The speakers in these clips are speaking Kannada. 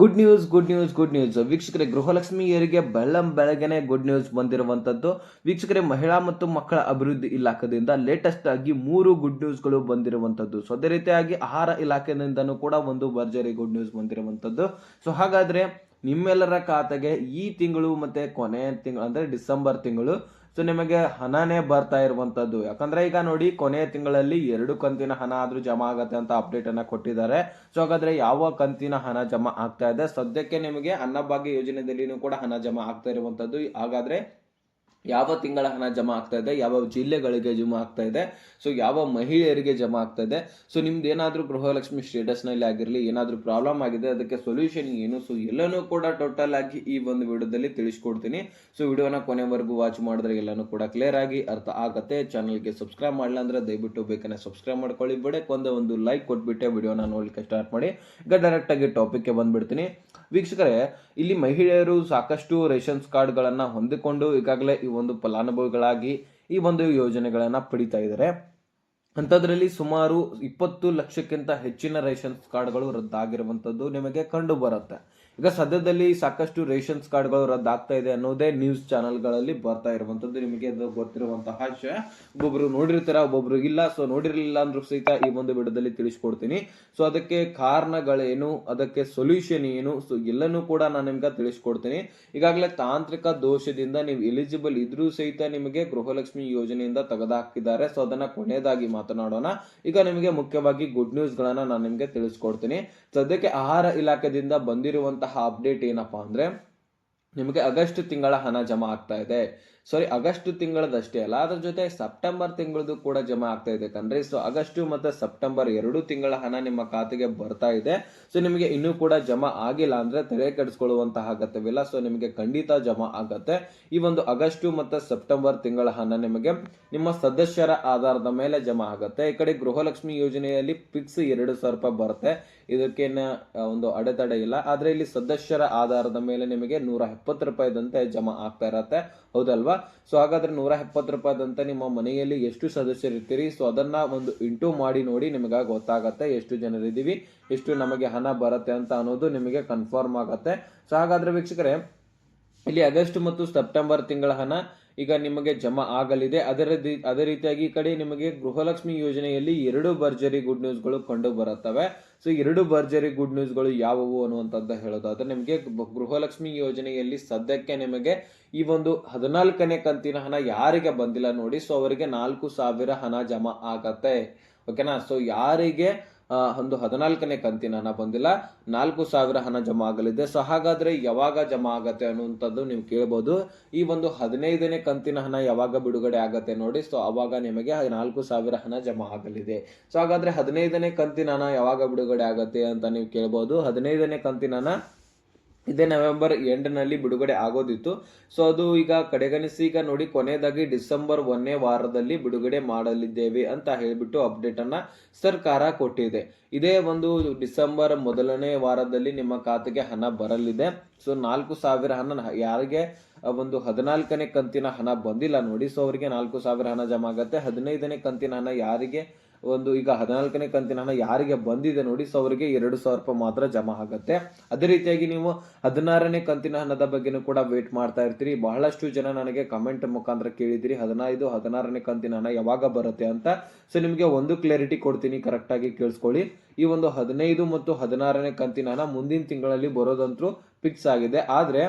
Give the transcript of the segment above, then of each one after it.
Good news good news good news ವೀಕ್ಷಕರೇ ಗೃಹಲಕ್ಷ್ಮಿಯರಿಗೆ ಬೆಳ್ಳಂ ಬೆಳಗ್ಗೆನೆ ಗುಡ್ ನ್ಯೂಸ್ ಬಂದಿರುವಂತದ್ದು ವೀಕ್ಷಕರೇ, ಮಹಿಳಾ ಮತ್ತು ಮಕ್ಕಳ ಅಭಿವೃದ್ಧಿ ಇಲಾಖೆಯಿಂದ ಲೇಟೆಸ್ಟ್ ಆಗಿ ಮೂರು ಗುಡ್ ನ್ಯೂಸ್ಗಳು ಬಂದಿರುವಂತದ್ದು ಸೊ ಅದೇ ರೀತಿಯಾಗಿ ಆಹಾರ ಇಲಾಖೆಯಿಂದನೂ ಕೂಡ ಒಂದು ಭರ್ಜರಿ ಗುಡ್ ನ್ಯೂಸ್ ಬಂದಿರುವಂತದ್ದು ಸೊ ಹಾಗಾದ್ರೆ ನಿಮ್ಮೆಲ್ಲರ ಖಾತೆಗೆ ಈ ತಿಂಗಳು ಮತ್ತೆ ಕೊನೆ ತಿಂಗಳು, ಅಂದ್ರೆ ಡಿಸೆಂಬರ್ ತಿಂಗಳು ಸೊ ನಿಮಗೆ ಹಣನೇ ಬರ್ತಾ ಇರುವಂತದ್ದು. ಯಾಕಂದ್ರೆ ಈಗ ನೋಡಿ, ಕೊನೆಯ ತಿಂಗಳಲ್ಲಿ ಎರಡು ಕಂತಿನ ಹಣ ಆದ್ರೂ ಜಮಾ ಆಗತ್ತೆ ಅಂತ ಅಪ್ಡೇಟ್ ಅನ್ನ ಕೊಟ್ಟಿದ್ದಾರೆ. ಸೊ ಹಾಗಾದ್ರೆ ಯಾವ ಕಂತಿನ ಹಣ ಜಮಾ ಆಗ್ತಾ ಇದೆ? ಸದ್ಯಕ್ಕೆ ನಿಮಗೆ ಅನ್ನಭಾಗ್ಯ ಯೋಜನೆಯಲ್ಲಿನೂ ಕೂಡ ಹಣ ಜಮಾ ಆಗ್ತಾ ಇರುವಂತದ್ದು. ಹಾಗಾದ್ರೆ ಯಾವ ತಿಂಗಳ ಹಣ ಜಮಾ ಆಗ್ತಾ ಇದೆ, ಯಾವ ಜಿಲ್ಲೆಗಳಿಗೆ ಜಮಾ ಆಗ್ತಾ ಇದೆ ಸೊ ಯಾವ ಮಹಿಳೆಯರಿಗೆ ಜಮಾ ಆಗ್ತಾ ಇದೆ ಸೊ ನಿಮ್ದು ಏನಾದರೂ ಗೃಹಲಕ್ಷ್ಮಿ ಸ್ಟೇಟಸ್ನಲ್ಲಿ ಆಗಿರಲಿ, ಏನಾದರೂ ಪ್ರಾಬ್ಲಮ್ ಆಗಿದೆ, ಅದಕ್ಕೆ ಸೊಲ್ಯೂಷನ್ ಏನು ಸೊ ಎಲ್ಲನೂ ಕೂಡ ಟೋಟಲ್ ಆಗಿ ಈ ಒಂದು ವಿಡಿಯೋದಲ್ಲಿ ತಿಳಿಸ್ಕೊಡ್ತೀನಿ. ಸೊ ವಿಡಿಯೋನ ಕೊನೆವರೆಗೂ ವಾಚ್ ಮಾಡಿದ್ರೆ ಎಲ್ಲನೂ ಕೂಡ ಕ್ಲಿಯರ್ ಆಗಿ ಅರ್ಥ ಆಗತ್ತೆ. ಚಾನಲ್ಗೆ ಸಬ್ಸ್ಕ್ರೈಬ್ ಮಾಡಲ್ಲ ಅಂದ್ರೆ ದಯವಿಟ್ಟು ಬೇಕನೆ ಸಬ್ಸ್ಕ್ರೈಬ್ ಮಾಡ್ಕೊಳ್ಳಿ. ಬಿಡಕ್ಕೆ ಒಂದು ಲೈಕ್ ಕೊಟ್ಬಿಟ್ಟೆ ವಿಡಿಯೋನ ನೋಡ್ಲಿಕ್ಕೆ ಸ್ಟಾರ್ಟ್ ಮಾಡಿ. ಈಗ ಡೈರೆಕ್ಟ್ ಆಗಿ ಟಾಪಿಕ್ಗೆ ಬಂದ್ಬಿಡ್ತೀನಿ. ವೀಕ್ಷಕರೇ, ಇಲ್ಲಿ ಮಹಿಳೆಯರು ಸಾಕಷ್ಟು ರೇಷನ್ಸ್ ಕಾರ್ಡ್ಗಳನ್ನು ಹೊಂದಿಕೊಂಡು ಈಗಾಗಲೇ ಈ ಒಂದು ಫಲಾನುಭವಿಗಳಾಗಿ ಈ ಒಂದು ಯೋಜನೆಗಳನ್ನು ಪಡಿತಾ ಇದ್ದಾರೆ. ಅಂಥದ್ರಲ್ಲಿ ಸುಮಾರು ಇಪ್ಪತ್ತು ಲಕ್ಷಕ್ಕಿಂತ ಹೆಚ್ಚಿನ ರೇಷನ್ಸ್ ಕಾರ್ಡ್ಗಳು ರದ್ದಾಗಿರುವಂಥದ್ದು ನಿಮಗೆ ಕಂಡು ಬರುತ್ತೆ ಈಗ ಸದ್ಯದಲ್ಲಿ ಸಾಕಷ್ಟು ರೇಷನ್ಸ್ ಕಾರ್ಡ್ಗಳು ರದ್ದಾಗ್ತಾ ಇದೆ ಅನ್ನೋದೇ ನ್ಯೂಸ್ ಚಾನೆಲ್ಗಳಲ್ಲಿ ಬರ್ತಾ ಇರುವಂಥದ್ದು. ನಿಮಗೆ ಅದು ಗೊತ್ತಿರುವಂತಹ ವಿಷಯ ಒಬ್ಬೊಬ್ರು ನೋಡಿರ್ತೀರ, ಒಬ್ಬೊಬ್ರು ಇಲ್ಲ. ಸೊ, ನೋಡಿರಲಿಲ್ಲ ಅಂದ್ರೂ ಸಹಿತ ಈ ಒಂದು ವಿಡಿಯೋದಲ್ಲಿ ತಿಳಿಸ್ಕೊಡ್ತೀನಿ. ಸೊ, ಅದಕ್ಕೆ ಕಾರಣಗಳೇನು, ಅದಕ್ಕೆ ಸೊಲ್ಯೂಷನ್ ಏನು, ಸೊ, ಎಲ್ಲನೂ ಕೂಡ ನಾನು ನಿಮ್ಗೆ ತಿಳಿಸ್ಕೊಡ್ತೀನಿ. ಈಗಾಗಲೇ ತಾಂತ್ರಿಕ ದೋಷದಿಂದ ನೀವು ಎಲಿಜಿಬಲ್ ಇದ್ರೂ ಸಹಿತ ನಿಮಗೆ ಗೃಹಲಕ್ಷ್ಮಿ ಯೋಜನೆಯಿಂದ ತೆಗೆದುಹಾಕಿದ್ದಾರೆ ಸೊ, ಅದನ್ನ ಕೊನೆಯದಾಗಿ ಮಾತನಾಡೋಣ. ಈಗ ನಿಮಗೆ ಮುಖ್ಯವಾಗಿ ಗುಡ್ ನ್ಯೂಸ್ ಗಳನ್ನ ನಾನು ನಿಮಗೆ ತಿಳಿಸ್ಕೊಡ್ತೀನಿ. ಸದ್ಯಕ್ಕೆ ಆಹಾರ ಇಲಾಖೆದಿಂದ ಬಂದಿರುವಂತಹ ಅಪ್ಡೇಟ್ ಏನಪ್ಪಾ ಅಂದ್ರೆ ನಿಮಗೆ ಆಗಸ್ಟ್ ತಿಂಗಳ ಹಣ ಜಮಾ ಆಗ್ತಾ ಇದೆ. ಸಾರಿ ಆಗಸ್ಟ್ ತಿಂಗಳದಷ್ಟೇ ಅಲ್ಲ, ಅದ್ರ ಜೊತೆ ಸೆಪ್ಟೆಂಬರ್ ತಿಂಗಳದು ಕೂಡ ಜಮಾ ಆಗ್ತಾ ಇದೆ ಕಣ್ರಿ. ಸೊ ಆಗಸ್ಟ್ ಮತ್ತೆ ಸೆಪ್ಟೆಂಬರ್ ಎರಡು ತಿಂಗಳ ಹಣ ನಿಮ್ಮ ಖಾತೆಗೆ ಬರ್ತಾ ಇದೆ. ಸೊ ನಿಮಗೆ ಇನ್ನೂ ಕೂಡ ಜಮಾ ಆಗಿಲ್ಲ ಅಂದ್ರೆ ತೆರೆ ಕೆಡಿಸ್ಕೊಳ್ಳುವಂತಹ ಅಗತ್ಯವಿಲ್ಲ. ಸೊ ನಿಮಗೆ ಖಂಡಿತ ಜಮಾ ಆಗತ್ತೆ. ಈ ಒಂದು ಆಗಸ್ಟ್ ಮತ್ತೆ ಸೆಪ್ಟೆಂಬರ್ ತಿಂಗಳ ಹಣ ನಿಮಗೆ ನಿಮ್ಮ ಸದಸ್ಯರ ಆಧಾರದ ಮೇಲೆ ಜಮಾ ಆಗುತ್ತೆ. ಈ ಕಡೆ ಗೃಹಲಕ್ಷ್ಮಿ ಯೋಜನೆಯಲ್ಲಿ ಫಿಕ್ಸ್ ಎರಡು ಸಾವಿರ ರೂಪಾಯಿ ಬರುತ್ತೆ. ಇದಕ್ಕೇನ ಒಂದು ಅಡೆತಡೆ ಇಲ್ಲ. ಆದರೆ ಇಲ್ಲಿ ಸದಸ್ಯರ ಆಧಾರದ ಮೇಲೆ ನಿಮಗೆ ನೂರ ಎಪ್ಪತ್ತು ರೂಪಾಯಿದಂತೆ ಜಮಾ ಆಗ್ತಾ ಇರತ್ತೆ. ಹೌದಲ್ವಾ? ಸೊ ಹಾಗಾದ್ರೆ ನೂರ ಎಪ್ಪತ್ತು ರೂಪಾಯಿದಂತೆ ನಿಮ್ಮ ಮನೆಯಲ್ಲಿ ಎಷ್ಟು ಸದಸ್ಯರು ಇರ್ತೀರಿ? ಸೊ ಅದನ್ನ ಒಂದು ಇಂಟು ಮಾಡಿ ನೋಡಿ ನಿಮಗೆ ಗೊತ್ತಾಗತ್ತೆ ಎಷ್ಟು ಜನರಿದ್ದೀವಿ ಎಷ್ಟು ನಮಗೆ ಹಣ ಬರುತ್ತೆ ಅಂತ ಅನ್ನೋದು ನಿಮಗೆ ಕನ್ಫರ್ಮ್ ಆಗತ್ತೆ. ಸೊ ಹಾಗಾದ್ರೆ ವೀಕ್ಷಕರೇ, ಇಲ್ಲಿ ಆಗಸ್ಟ್ ಮತ್ತು ಸೆಪ್ಟೆಂಬರ್ ತಿಂಗಳ ಹಣ ಈಗ ನಿಮಗೆ ಜಮಾ ಆಗಲಿದೆ. ಅದರ ಅದೇ ರೀತಿಯಾಗಿ ಈ ಕಡೆ ನಿಮಗೆ ಗೃಹಲಕ್ಷ್ಮಿ ಯೋಜನೆಯಲ್ಲಿ ಎರಡು ಭರ್ಜರಿ ಗುಡ್ ನ್ಯೂಸ್ಗಳು ಕಂಡು ಬರುತ್ತವೆ ಸೊ, ಎರಡು ಭರ್ಜರಿ ಗುಡ್ ನ್ಯೂಸ್ಗಳು ಯಾವುವು ಅನ್ನುವಂಥದ್ದು ಹೇಳೋದಾದ್ರೆ, ನಿಮಗೆ ಗೃಹಲಕ್ಷ್ಮಿ ಯೋಜನೆಯಲ್ಲಿ ಸದ್ಯಕ್ಕೆ ನಿಮಗೆ ಈ ಒಂದು ಹದಿನಾಲ್ಕನೇ ಕಂತಿನ ಹಣ ಯಾರಿಗೆ ಬಂದಿಲ್ಲ ನೋಡಿ. ಸೊ, ಅವರಿಗೆ ನಾಲ್ಕು ಸಾವಿರ ಹಣ ಜಮಾ ಆಗತ್ತೆ. ಓಕೆನಾ? ಸೊ, ಯಾರಿಗೆ ಒಂದು ಹದಿನಾಲ್ಕನೇ ಕಂತಿನ ಹಣ ಬಂದಿಲ್ಲ. ನಾಲ್ಕು ಸಾವಿರ ಹಣ ಜಮಾ ಆಗಲಿದೆ. ಸೊ ಹಾಗಾದ್ರೆ ಯಾವಾಗ ಜಮಾ ಆಗತ್ತೆ ಅನ್ನುವಂಥದ್ದು ನೀವು ಕೇಳ್ಬೋದು. ಈ ಒಂದು ಹದಿನೈದನೇ ಕಂತಿನ ಹಣ ಯಾವಾಗ ಬಿಡುಗಡೆ ಆಗತ್ತೆ ನೋಡಿ. ಸೊ ಅವಾಗ ನಿಮಗೆ ನಾಲ್ಕು ಸಾವಿರ ಹಣ ಜಮಾ ಆಗಲಿದೆ. ಸೊ ಹಾಗಾದ್ರೆ ಹದಿನೈದನೇ ಕಂತಿನ ಹಣ ಯಾವಾಗ ಬಿಡುಗಡೆ ಆಗತ್ತೆ ಅಂತ ನೀವು ಕೇಳ್ಬೋದು. ಹದಿನೈದನೇ ಕಂತಿನ ಹಣ ಇದೇ ನವೆಂಬರ್ ಎಂಡ್ನಲ್ಲಿ ಬಿಡುಗಡೆ ಆಗೋದಿತ್ತು. ಸೊ ಅದು ಈಗ ಕಡೆಗಣಿಸಿ ಈಗ ನೋಡಿ ಕೊನೆಯದಾಗಿ ಡಿಸೆಂಬರ್ ಒಂದನೇ ವಾರದಲ್ಲಿ ಬಿಡುಗಡೆ ಮಾಡಲಿದ್ದೇವೆ ಅಂತ ಹೇಳಿಬಿಟ್ಟು ಅಪ್ಡೇಟ್ ಅನ್ನ ಸರ್ಕಾರ ಕೊಟ್ಟಿದೆ. ಇದೇ ಒಂದು ಡಿಸೆಂಬರ್ ಮೊದಲನೇ ವಾರದಲ್ಲಿ ನಿಮ್ಮ ಖಾತೆಗೆ ಹಣ ಬರಲಿದೆ. ಸೊ ನಾಲ್ಕು ಸಾವಿರ ಹಣ ಯಾರಿಗೆ? ಒಂದು ಹದಿನಾಲ್ಕನೇ ಕಂತಿನ ಹಣ ಬಂದಿಲ್ಲ ನೋಡಿ. ಸೊ ಅವರಿಗೆ ನಾಲ್ಕು ಸಾವಿರ ಹಣ ಜಮಾ ಆಗತ್ತೆ. ಹದಿನೈದನೇ ಕಂತಿನ ಹಣ ಯಾರಿಗೆ? ಒಂದು ಈಗ ಹದಿನಾಲ್ಕನೇ ಕಂತಿನ ಹಣ ಯಾರಿಗೆ ಬಂದಿದೆ ನೋಡಿ ಸೊ ಅವರಿಗೆ ಎರಡು ಸಾವಿರ ರೂಪಾಯಿ ಮಾತ್ರ ಜಮಾ ಆಗುತ್ತೆ. ಅದೇ ರೀತಿಯಾಗಿ ನೀವು ಹದಿನಾರನೇ ಕಂತಿನ ಹಣದ ಬಗ್ಗೆನೂ ಕೂಡ ವೇಟ್ ಮಾಡ್ತಾ ಇರ್ತೀರಿ. ಬಹಳಷ್ಟು ಜನ ನನಗೆ ಕಮೆಂಟ್ ಮುಖಾಂತರ ಕೇಳಿದಿರಿ, ಹದಿನೈದು, ಹದಿನಾರನೇ ಕಂತಿನ ಹಣ ಯಾವಾಗ ಬರುತ್ತೆ ಅಂತ. ಸೊ ನಿಮಗೆ ಒಂದು ಕ್ಲಾರಿಟಿ ಕೊಡ್ತೀನಿ ಕರೆಕ್ಟಾಗಿ ಕೇಳಿಸ್ಕೊಳ್ಳಿ. ಈ ಒಂದು ಹದಿನೈದು ಮತ್ತು ಹದಿನಾರನೇ ಕಂತಿನ ಹಣ ಮುಂದಿನ ತಿಂಗಳಲ್ಲಿ ಬರೋದಂತೂ ಫಿಕ್ಸ್ ಆಗಿದೆ. ಆದ್ರೆ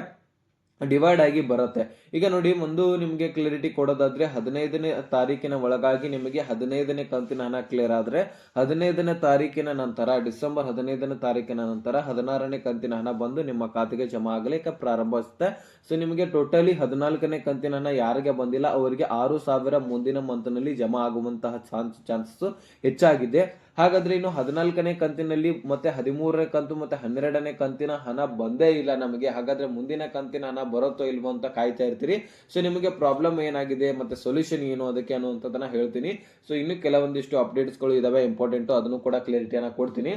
ಡಿವೈಡ್ ಆಗಿ ಬರುತ್ತೆ. ಈಗ ನೋಡಿ ಒಂದು ನಿಮಗೆ ಕ್ಲಿಯರಿಟಿ ಕೊಡೋದಾದ್ರೆ ಹದಿನೈದನೇ ತಾರೀಕಿನ ಒಳಗಾಗಿ ನಿಮಗೆ ಹದಿನೈದನೇ ಕಂತಿನ ಹಣ ಕ್ಲಿಯರ್ ಆದರೆ, ಹದಿನೈದನೇ ತಾರೀಕಿನ ನಂತರ, ಡಿಸೆಂಬರ್ ಹದಿನೈದನೇ ತಾರೀಕಿನ ನಂತರ ಹದಿನಾರನೇ ಕಂತಿನ ಹಣ ಬಂದು ನಿಮ್ಮ ಖಾತೆಗೆ ಜಮಾ ಆಗಲಿಕ್ಕೆ ಪ್ರಾರಂಭಿಸುತ್ತೆ. ಸೊ ನಿಮಗೆ ಟೋಟಲಿ ಹದಿನಾಲ್ಕನೇ ಕಂತಿನ ಹಣ ಯಾರಿಗೆ ಬಂದಿಲ್ಲ, ಅವರಿಗೆ ಆರು ಸಾವಿರ ಮುಂದಿನ ಮಂತ್ನಲ್ಲಿ ಜಮಾ ಆಗುವಂತಹ ಚಾನ್ಸ್ ಚಾನ್ಸಸ್ ಹೆಚ್ಚಾಗಿದೆ. ಹಾಗಾದ್ರೆ ಇನ್ನು ಹದಿನಾಲ್ಕನೇ ಕಂತಿನಲ್ಲಿ ಮತ್ತೆ ಹದಿಮೂರನೇ ಕಂತು ಮತ್ತೆ ಹನ್ನೆರಡನೇ ಕಂತಿನ ಹಣ ಬಂದೇ ಇಲ್ಲ ನಮಗೆ. ಹಾಗಾದ್ರೆ ಮುಂದಿನ ಕಂತಿನ ಹಣ ಬರುತ್ತೋ ಇಲ್ವೋ ಅಂತ ಕಾಯ್ತಾ ಇರ್ತೀರಿ. ಸೊ ನಿಮಗೆ ಪ್ರಾಬ್ಲಮ್ ಏನಾಗಿದೆ ಮತ್ತೆ ಸೊಲ್ಯೂಷನ್ ಏನು ಅದಕ್ಕೆ ಅನ್ನುವಂಥದ್ದನ್ನ ಹೇಳ್ತೀನಿ. ಸೊ ಇನ್ನು ಕೆಲವೊಂದಿಷ್ಟು ಅಪ್ಡೇಟ್ಸ್ಗಳು ಇದಾವೆ ಇಂಪಾರ್ಟೆಂಟು ಅದನ್ನು ಕೂಡ ಕ್ಲಿಯರಿಟಿಯನ್ನು ಕೊಡ್ತೀನಿ.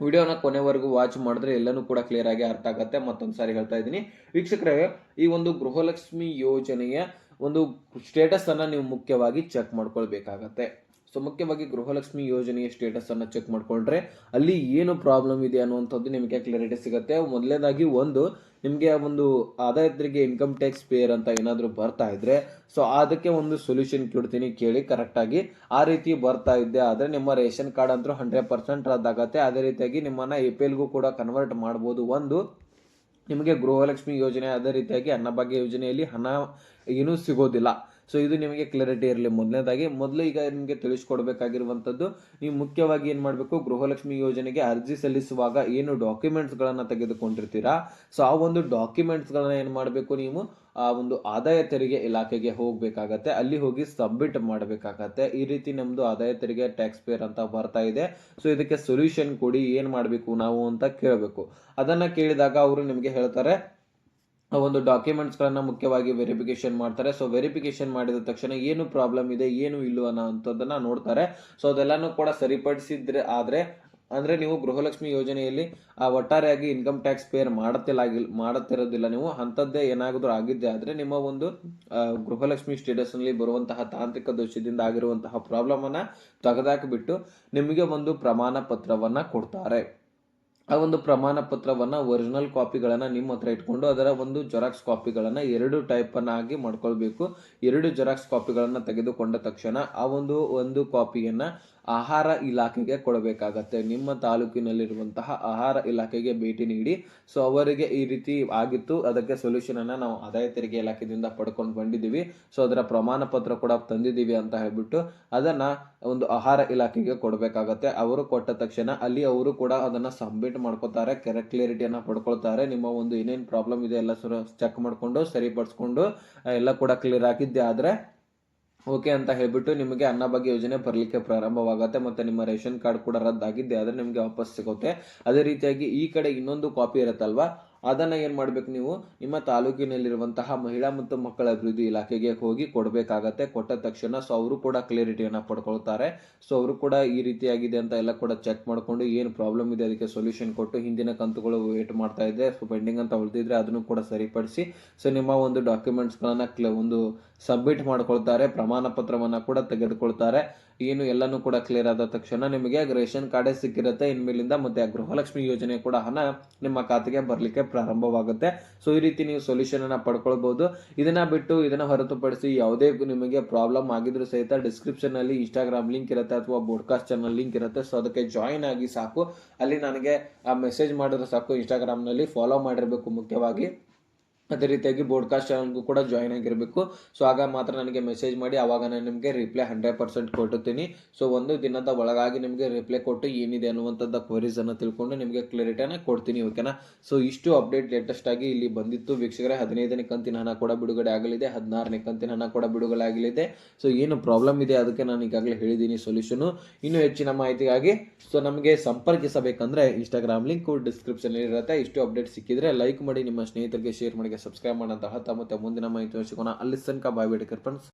ವಿಡಿಯೋನ ಕೊನೆವರೆಗೂ ವಾಚ್ ಮಾಡಿದ್ರೆ ಎಲ್ಲನೂ ಕೂಡ ಕ್ಲಿಯರ್ ಆಗಿ ಅರ್ಥ ಆಗುತ್ತೆ. ಮತ್ತೊಂದು ಸಾರಿ ಹೇಳ್ತಾ ಇದ್ದೀನಿ. ವೀಕ್ಷಕರೇ, ಈ ಒಂದು ಗೃಹಲಕ್ಷ್ಮಿ ಯೋಜನೆಯ ಒಂದು ಸ್ಟೇಟಸ್ ಅನ್ನ ನೀವು ಮುಖ್ಯವಾಗಿ ಚೆಕ್ ಮಾಡ್ಕೊಳ್ಬೇಕಾಗತ್ತೆ. ಸೊ ಮುಖ್ಯವಾಗಿ ಗೃಹಲಕ್ಷ್ಮಿ ಯೋಜನೆಯ ಸ್ಟೇಟಸ್ ಅನ್ನ ಚೆಕ್ ಮಾಡ್ಕೊಂಡ್ರೆ ಅಲ್ಲಿ ಏನು ಪ್ರಾಬ್ಲಮ್ ಇದೆ ಅನ್ನುವಂಥದ್ದು ನಿಮಗೆ ಕ್ಲಾರಿಟಿ ಸಿಗುತ್ತೆ? ಮೊದಲನೇದಾಗಿ ಒಂದು, ನಿಮಗೆ ಒಂದು ಆದಾಯ ತೆರಿಗೆ ಇನ್ಕಮ್ ಟ್ಯಾಕ್ಸ್ ಪೇಯರ್ ಅಂತ ಏನಾದರೂ ಬರ್ತಾ ಇದ್ರೆ, ಸೊ ಅದಕ್ಕೆ ಒಂದು ಸೊಲ್ಯೂಷನ್ ಕೊಡ್ತೀನಿ ಕೇಳಿ ಕರೆಕ್ಟಾಗಿ ಆ ರೀತಿ ಬರ್ತಾ ಇದ್ದೆ ಆದರೆ ನಿಮ್ಮ ರೇಷನ್ ಕಾರ್ಡ್ ಅಂತೂ ಹಂಡ್ರೆಡ್ ಪರ್ಸೆಂಟ್ ರದ್ದಾಗತ್ತೆ. ಅದೇ ರೀತಿಯಾಗಿ ನಿಮ್ಮನ್ನು ಎ ಪಿ ಎಲ್ಗೂ ಕೂಡ ಕನ್ವರ್ಟ್ ಮಾಡ್ಬೋದು ಒಂದು. ನಿಮಗೆ ಗೃಹಲಕ್ಷ್ಮಿ ಯೋಜನೆ ಅದೇ ರೀತಿಯಾಗಿ ಅನ್ನಭಾಗ್ಯ ಯೋಜನೆಯಲ್ಲಿ ಹಣ ಏನೂ ಸಿಗೋದಿಲ್ಲ. ಸೊ ಇದು ನಿಮಗೆ ಕ್ಲಾರಿಟಿ ಇರಲಿ. ಮೊದಲನೇದಾಗಿ, ಮೊದಲು ಈಗ ನಿಮಗೆ ತಿಳಿಸ್ಕೊಡ್ಬೇಕಾಗಿರುವಂಥದ್ದು, ನೀವು ಮುಖ್ಯವಾಗಿ ಏನು ಮಾಡಬೇಕು? ಗೃಹಲಕ್ಷ್ಮಿ ಯೋಜನೆಗೆ ಅರ್ಜಿ ಸಲ್ಲಿಸುವಾಗ ಏನು ಡಾಕ್ಯುಮೆಂಟ್ಸ್ಗಳನ್ನು ತೆಗೆದುಕೊಂಡಿರ್ತೀರಾ? ಸೊ ಆ ಒಂದು ಡಾಕ್ಯುಮೆಂಟ್ಸ್ಗಳನ್ನು ಏನು ಮಾಡಬೇಕು ನೀವು? ಆ ಒಂದು ಆದಾಯ ತೆರಿಗೆ ಇಲಾಖೆಗೆ ಹೋಗಬೇಕಾಗತ್ತೆ. ಅಲ್ಲಿ ಹೋಗಿ ಸಬ್ಮಿಟ್ ಮಾಡಬೇಕಾಗತ್ತೆ. ಈ ರೀತಿ ನಮ್ಮದು ಆದಾಯ ತೆರಿಗೆ ಟ್ಯಾಕ್ಸ್ ಪೇರ್ ಅಂತ ಬರ್ತಾ ಇದೆ. ಸೊ ಇದಕ್ಕೆ ಸೊಲ್ಯೂಷನ್ ಕೊಡಿ, ಏನು ಮಾಡಬೇಕು ನಾವು ಅಂತ ಕೇಳಬೇಕು. ಅದನ್ನು ಕೇಳಿದಾಗ ಅವರು ನಿಮಗೆ ಹೇಳ್ತಾರೆ ಒಂದು ಡಾಕ್ಯುಮೆಂಟ್ಸ್ಗಳನ್ನು ಮುಖ್ಯವಾಗಿ ವೆರಿಫಿಕೇಶನ್ ಮಾಡ್ತಾರೆ. ಸೊ ವೆರಿಫಿಕೇಶನ್ ಮಾಡಿದ ತಕ್ಷಣ ಏನು ಪ್ರಾಬ್ಲಮ್ ಇದೆ, ಏನು ಇಲ್ಲ ಅನ್ನೋ ಅಂಥದ್ದನ್ನು ನೋಡ್ತಾರೆ. ಸೊ, ಅದೆಲ್ಲನೂ ಕೂಡ ಸರಿಪಡಿಸಿದ್ರೆ ಆದರೆ, ಅಂದರೆ ನೀವು ಗೃಹಲಕ್ಷ್ಮಿ ಯೋಜನೆಯಲ್ಲಿ, ಆ, ಒಟ್ಟಾರೆಯಾಗಿ ಇನ್ಕಮ್ ಟ್ಯಾಕ್ಸ್ ಪೇರ್ ಮಾಡುತ್ತಿಲ್ಲ ಮಾಡುತ್ತಿರೋದಿಲ್ಲ ನೀವು. ಅಂಥದ್ದೇ ಏನಾದರೂ ಆಗಿದ್ದೆ ಆದರೆ, ನಿಮ್ಮ ಒಂದು ಗೃಹಲಕ್ಷ್ಮಿ ಸ್ಟೇಟಸ್ನಲ್ಲಿ ಬರುವಂತಹ ತಾಂತ್ರಿಕ ದೋಷದಿಂದ ಆಗಿರುವಂತಹ ಪ್ರಾಬ್ಲಮನ್ನು ತೆಗೆದಾಕಿಬಿಟ್ಟು ನಿಮಗೆ ಒಂದು ಪ್ರಮಾಣ ಪತ್ರವನ್ನು ಕೊಡ್ತಾರೆ. ಆ ಒಂದು ಪ್ರಮಾಣ ಪತ್ರವನ್ನು ಒರಿಜಿನಲ್ ಕಾಪಿಗಳನ್ನು ನಿಮ್ಮ ಹತ್ರ ಇಟ್ಕೊಂಡು ಅದರ ಒಂದು ಜೆರಾಕ್ಸ್ ಕಾಪಿಗಳನ್ನು ಎರಡು ಟೈಪನ್ನಾಗಿ ಮಾಡ್ಕೊಳ್ಬೇಕು. ಎರಡು ಜೆರಾಕ್ಸ್ ಕಾಪಿಗಳನ್ನು ತೆಗೆದುಕೊಂಡ ತಕ್ಷಣ ಆ ಒಂದು ಒಂದು ಕಾಪಿಯನ್ನ ಆಹಾರ ಇಲಾಖೆಗೆ ಕೊಡಬೇಕಾಗತ್ತೆ. ನಿಮ್ಮ ತಾಲೂಕಿನಲ್ಲಿರುವಂತಹ ಆಹಾರ ಇಲಾಖೆಗೆ ಭೇಟಿ ನೀಡಿ. ಸೊ ಅವರಿಗೆ ಈ ರೀತಿ ಆಗಿತ್ತು. ಅದಕ್ಕೆ ಸೊಲ್ಯೂಷನ್ ಅನ್ನ ನಾವು ಆದಾಯ ತೆರಿಗೆ ಇಲಾಖೆಯಿಂದ ಪಡ್ಕೊಂಡು ಬಂದಿದ್ದೀವಿ. ಸೊ ಅದರ ಪ್ರಮಾಣ ಪತ್ರ ಕೂಡ ತಂದಿದ್ದೀವಿ ಅಂತ ಹೇಳ್ಬಿಟ್ಟು ಅದನ್ನ ಒಂದು ಆಹಾರ ಇಲಾಖೆಗೆ ಕೊಡಬೇಕಾಗತ್ತೆ. ಅವರು ಕೊಟ್ಟ ತಕ್ಷಣ ಅಲ್ಲಿ ಅವರು ಕೂಡ ಅದನ್ನ ಸಬ್ಮಿಟ್ ಮಾಡ್ಕೋತಾರೆ. ಕರೆಕ್ಟ್ ಕ್ಲಿಯರಿಟಿಯನ್ನ ಪಡ್ಕೊಳ್ತಾರೆ. ನಿಮ್ಮ ಒಂದು ಏನೇನು ಪ್ರಾಬ್ಲಮ್ ಇದೆ ಎಲ್ಲ ಚೆಕ್ ಮಾಡಿಕೊಂಡು, ಸರಿಪಡಿಸ್ಕೊಂಡು, ಎಲ್ಲ ಕೂಡ ಕ್ಲಿಯರ್ ಆಗಿದ್ದೆ ಆದ್ರೆ ಓಕೆ ಅಂತ ಹೇಳ್ಬಿಟ್ಟು ನಿಮಗೆ ಅನ್ನಭಾಗ್ಯ ಯೋಜನೆ ಬರಲಿಕ್ಕೆ ಪ್ರಾರಂಭವಾಗುತ್ತೆ ಮತ್ತೆ ನಿಮ್ಮ ರೇಷನ್ ಕಾರ್ಡ್ ಕೂಡ ರದ್ದಾಗಿದ್ದೆ ಆದರೆ ನಿಮಗೆ ವಾಪಸ್ ಸಿಗುತ್ತೆ. ಅದೇ ರೀತಿಯಾಗಿ ಈ ಕಡೆ ಇನ್ನೊಂದು ಕಾಪಿ ಇರುತ್ತಲ್ವಾ? ಅದನ್ನ ಏನ್ ಮಾಡ್ಬೇಕು ನೀವು? ನಿಮ್ಮ ತಾಲೂಕಿನಲ್ಲಿರುವಂತಹ ಮಹಿಳಾ ಮತ್ತು ಮಕ್ಕಳ ಅಭಿವೃದ್ಧಿ ಇಲಾಖೆಗೆ ಹೋಗಿ ಕೊಡಬೇಕಾಗತ್ತೆ. ಕೊಟ್ಟ ತಕ್ಷಣ ಸೊ ಅವರು ಕೂಡ ಕ್ಲಿಯರಿಟಿಯನ್ನ ಪಡ್ಕೊಳ್ತಾರೆ. ಸೊ ಅವರು ಕೂಡ ಈ ರೀತಿಯಾಗಿದೆ ಅಂತ ಎಲ್ಲ ಕೂಡ ಚೆಕ್ ಮಾಡಿಕೊಂಡು ಏನು ಪ್ರಾಬ್ಲಮ್ ಇದೆ ಅದಕ್ಕೆ ಸೊಲ್ಯೂಷನ್ ಕೊಟ್ಟು ಹಿಂದಿನ ಕಂತುಗಳು ವೇಟ್ ಮಾಡ್ತಾ ಇದೆ. ಸೊ ಪೆಂಡಿಂಗ್ ಅಂತ ಉಳಿದಿದ್ರೆ ಅದನ್ನು ಕೂಡ ಸರಿಪಡಿಸಿ. ಸೊ ನಿಮ್ಮ ಒಂದು ಡಾಕ್ಯುಮೆಂಟ್ಸ್ಗಳನ್ನ ಒಂದು ಸಬ್ಮಿಟ್ ಮಾಡ್ಕೊಳ್ತಾರೆ, ಪ್ರಮಾಣ ಪತ್ರವನ್ನು ಕೂಡ ತೆಗೆದುಕೊಳ್ತಾರೆ. ಏನು ಎಲ್ಲನೂ ಕೂಡ ಕ್ಲಿಯರ್ ಆದ ತಕ್ಷಣ ನಿಮಗೆ ರೇಷನ್ ಕಾರ್ಡೇ ಸಿಕ್ಕಿರುತ್ತೆ. ಇನ್ಮೇಲಿಂದ ಮತ್ತೆ ಗೃಹಲಕ್ಷ್ಮಿ ಯೋಜನೆ ಕೂಡ ಹಣ ನಿಮ್ಮ ಖಾತೆಗೆ ಬರಲಿಕ್ಕೆ ಪ್ರಾರಂಭವಾಗುತ್ತೆ. ಸೊ ಈ ರೀತಿ ನೀವು ಸೊಲ್ಯೂಷನ್ ಅನ್ನ ಪಡ್ಕೊಳ್ಬಹುದು ಇದನ್ನ ಬಿಟ್ಟು ಇದನ್ನ ಹೊರತುಪಡಿಸಿ ಯಾವುದೇ ನಿಮಗೆ ಪ್ರಾಬ್ಲಮ್ ಆಗಿದ್ರೂ ಸಹಿತ ಡಿಸ್ಕ್ರಿಪ್ಷನ್ ಅಲ್ಲಿ ಇನ್ಸ್ಟಾಗ್ರಾಮ್ ಲಿಂಕ್ ಇರುತ್ತೆ ಅಥವಾ ಬೋಡ್ಕಾಸ್ಟ್ ಚಾನಲ್ ಲಿಂಕ್ ಇರುತ್ತೆ. ಸೊ ಅದಕ್ಕೆ ಜಾಯಿನ್ ಆಗಿ ಸಾಕು. ಅಲ್ಲಿ ನನಗೆ ಆ ಮೆಸೇಜ್ ಮಾಡಿದ್ರೆ ಸಾಕು. ಇನ್ಸ್ಟಾಗ್ರಾಮ್ನಲ್ಲಿ ಫಾಲೋ ಮಾಡಿರಬೇಕು ಮುಖ್ಯವಾಗಿ. ಅದೇ ರೀತಿಯಾಗಿ ಬೋಡ್ಕಾಸ್ಟ್ ಚಾನಲ್ಗೂ ಕೂಡ ಜಾಯಿನ್ ಆಗಿರಬೇಕು. ಸೊ ಆಗ ಮಾತ್ರ ನನಗೆ ಮೆಸೇಜ್ ಮಾಡಿ ಆವಾಗ ನಾನು ನಿಮಗೆ ರಿಪ್ಲೈ ಹಂಡ್ರೆಡ್ ಪರ್ಸೆಂಟ್ ಕೊಟ್ಟಿರ್ತೀನಿ. ಸೊ ಒಂದು ದಿನದ ಒಳಗಾಗಿ ನಿಮಗೆ ರಿಪ್ಲೈ ಕೊಟ್ಟು ಏನಿದೆ ಅನ್ನುವಂಥದ್ದು ಕ್ವರೀಸನ್ನು ತಿಳ್ಕೊಂಡು ನಿಮಗೆ ಕ್ಲಾರಿಟಿಯನ್ನು ಕೊಡ್ತೀನಿ ಓಕೆನಾ ಸೊ ಇಷ್ಟು ಅಪ್ಡೇಟ್ ಲೇಟೆಸ್ಟ್ ಆಗಿ ಇಲ್ಲಿ ಬಂದಿತ್ತು. ವೀಕ್ಷಕರೇ, ಹದಿನೈದನೇ ಕಂತಿನ ಹಣ ಕೂಡ ಬಿಡುಗಡೆ ಆಗಲಿದೆ. ಹದಿನಾರನೇ ಕಂತಿನ ಹಣ ಕೂಡ ಬಿಡುಗಡೆ ಆಗಲಿದೆ ಸೊ ಏನು ಪ್ರಾಬ್ಲಮ್ ಇದೆ ಅದಕ್ಕೆ ನಾನು ಈಗಾಗಲೇ ಹೇಳಿದ್ದೀನಿ ಸೊಲ್ಯೂಷನು ಇನ್ನೂ ಹೆಚ್ಚಿನ ಮಾಹಿತಿಗಾಗಿ ಸೊ ನಮಗೆ ಸಂಪರ್ಕಿಸಬೇಕಂದ್ರೆ ಇನ್ಸ್ಟಾಗ್ರಾಮ್ ಲಿಂಕ್ ಡಿಸ್ಕ್ರಿಪ್ಷನ್ ಇರುತ್ತೆ. ಇಷ್ಟು ಅಪ್ಡೇಟ್ ಸಿಕ್ಕಿದ್ರೆ ಲೈಕ್ ಮಾಡಿ, ನಿಮ್ಮ ಸ್ನೇಹಿತರಿಗೆ ಶೇರ್ ಮಾಡಿ. ಸಬ್ಸ್ಕ್ರೈಬ್ ಮಾಡೋಂತ ಹೇಳ್ತಾ ಮತ್ತೆ ಮುಂದಿನ ಮಾಹಿತಿ ಸಿಗೋಣ. ಅಲ್ಲಿ ತನಕ ಬಾಯ್ ಫ್ರೆಂಡ್ಸ್